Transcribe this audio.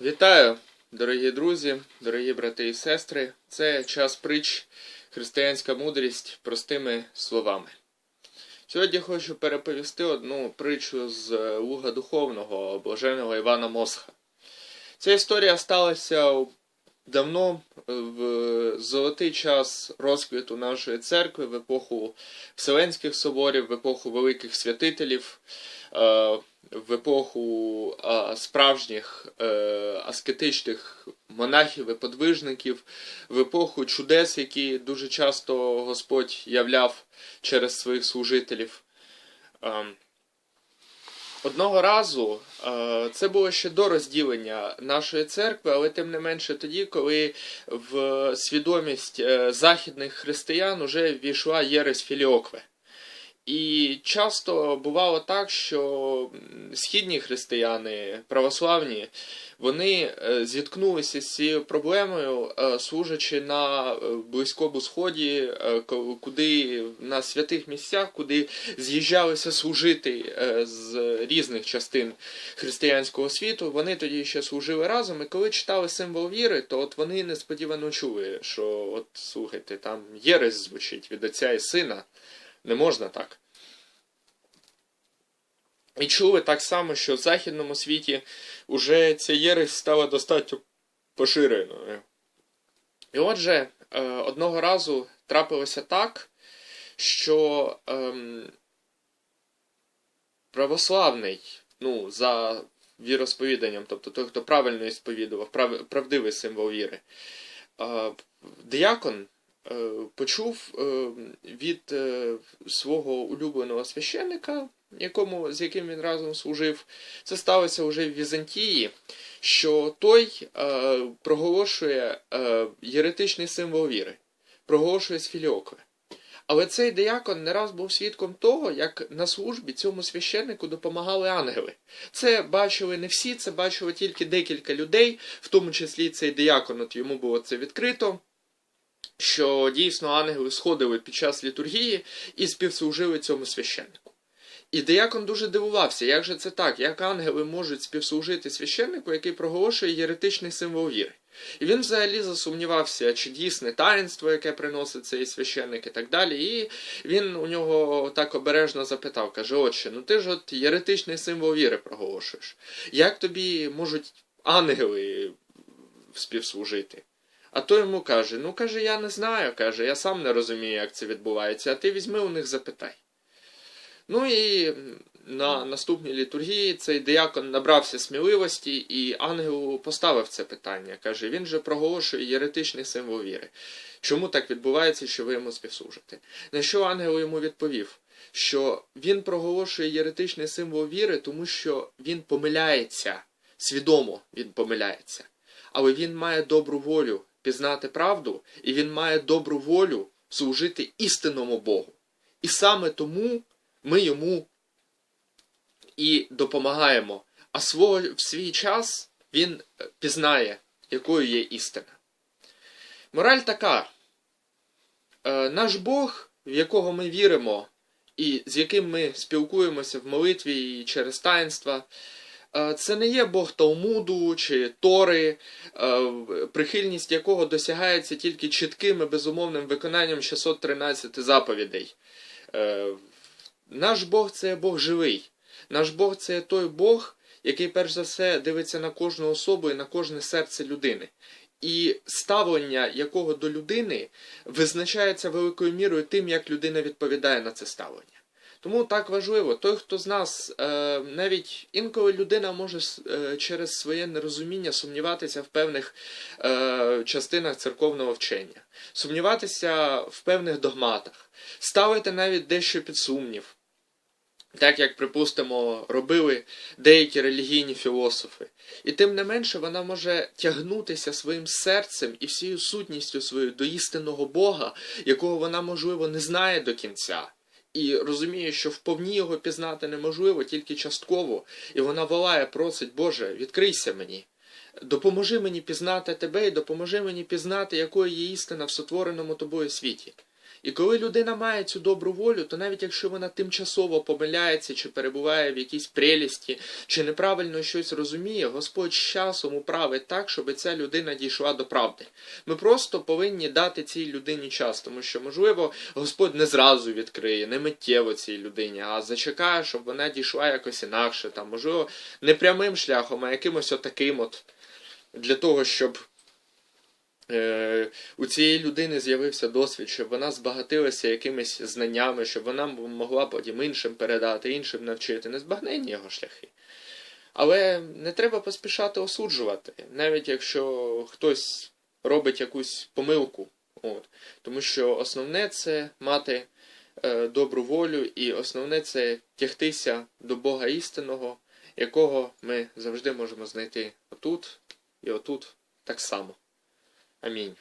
Вітаю, дорогі друзі, дорогі брати і сестри. Це час притч, християнська мудрість простими словами. Сьогодні хочу переповісти одну притчу з Луга Духовного блаженого Івана Мосха. Ця історія сталася у- давно е, в золотий час розквіту нашої церкви, в епоху Вселенських соборів, в епоху великих святителів. е, в епоху справжніх е, аскетичних монахів і подвижників, в епоху чудес, які дуже часто Господь являв через своїх служителів. Одного разу е, це було ще до розділення нашої церкви, але тим не менше тоді, коли в свідомість е, західних християн уже ввійшла єресь Філіокве. І часто бувало так, що східні християни, православні, вони е, зіткнулися з цією проблемою, е, служачи на е, Близькому Сході, куди на святих місцях, куди з'їжджалися служити з різних частин християнського світу. Вони тоді ще служили разом. І коли читали символ віри, то от вони несподівано чули, що от слухайте, там єресь звучить від отця і сина. Не можна так. І чули так само, що в західному світі вже ця єресь стала достатньо поширеною. І отже, е, одного разу трапилося так, що ем, православний, ну, за віросповіданням, тобто той, хто правильно сповідував, прав, правдивий символ віри, е, диякон е, почув е, від свого улюбленого священника, якому, з яким він разом служив, це сталося вже в Візантії, що той е, проголошує е, єретичний символ віри, проголошує з філіокви. Але цей диякон не раз був свідком того, як на службі цьому священнику допомагали ангели. Це бачили не всі, це бачили тільки декілька людей, в тому числі цей диякон, от йому було це відкрито що дійсно ангели сходили під час літургії і співслужили цьому священнику. І диякон дуже дивувався, як же це так, як ангели можуть співслужити священнику, який проголошує єретичний символ віри. І він взагалі засумнівався, чи дійсне таїнство, яке приносить цей священник і так далі. І він у нього так обережно запитав, каже, отче, ну ти ж от єретичний символ віри проголошуєш. Як тобі можуть ангели співслужити? А той йому каже: Ну, каже, я не знаю, каже, я сам не розумію, як це відбувається, а ти візьми у них запитай. Ну і на наступній літургії цей диякон набрався сміливості і ангелу поставив це питання. Каже, він же проголошує єретичний символ віри. Чому так відбувається, що ви йому співслужите? На що ангел йому відповів? Що він проголошує єретичний символ віри, тому що він помиляється, свідомо він помиляється. Але він має добру волю пізнати правду, і він має добру волю служити істинному Богу. І саме тому ми йому і допомагаємо. А свого, в свій час він е, пізнає, якою є істина. Мораль така: Е, наш Бог, в якого ми віримо, і з яким ми спілкуємося в молитві і через таїнства, е, це не є Бог Талмуду чи Тори, прихильність якого досягається тільки чітким і безумовним виконанням 613 заповідей. Наш Бог це Бог живий. Наш Бог це той Бог, який перш за все дивиться на кожну особу і на кожне серце людини. І ставлення якого до людини визначається великою мірою тим, як людина відповідає на це ставлення. Тому так важливо, той, хто з нас, е, навіть інколи людина може е, через своє нерозуміння сумніватися в певних е, частинах церковного вчення, сумніватися в певних догматах, ставити навіть дещо під сумнів. Так як, припустимо, робили деякі релігійні філософи. І тим не менше вона може тягнутися своїм серцем і всією сутністю своєю до істинного Бога, якого вона, можливо, не знає до кінця. І розуміє, що вповні його пізнати неможливо, тільки частково. І вона волає, просить, Боже, відкрийся мені. Допоможи мені пізнати тебе і допоможи мені пізнати, якою є істина в сотвореному тобою світі. І коли людина має цю добру волю, то навіть якщо вона тимчасово помиляється, чи перебуває в якійсь прелісті, чи неправильно щось розуміє, Господь з часом управить так, щоб ця людина дійшла до правди. Ми просто повинні дати цій людині час, тому що, можливо, Господь не зразу відкриє, не миттєво цій людині, а зачекає, щоб вона дійшла якось інакше, там, можливо, не прямим шляхом, а якимось отаким от, для того, щоб у цієї людини з'явився досвід, щоб вона збагатилася якимись знаннями, щоб вона могла потім іншим передати, іншим навчити. Незбагненні його шляхи. Але не треба поспішати осуджувати, навіть якщо хтось робить якусь помилку. От. Тому що основне це мати е, добру волю, і основне це тягтися до Бога істинного, якого ми завжди можемо знайти отут і отут так само. Амінь.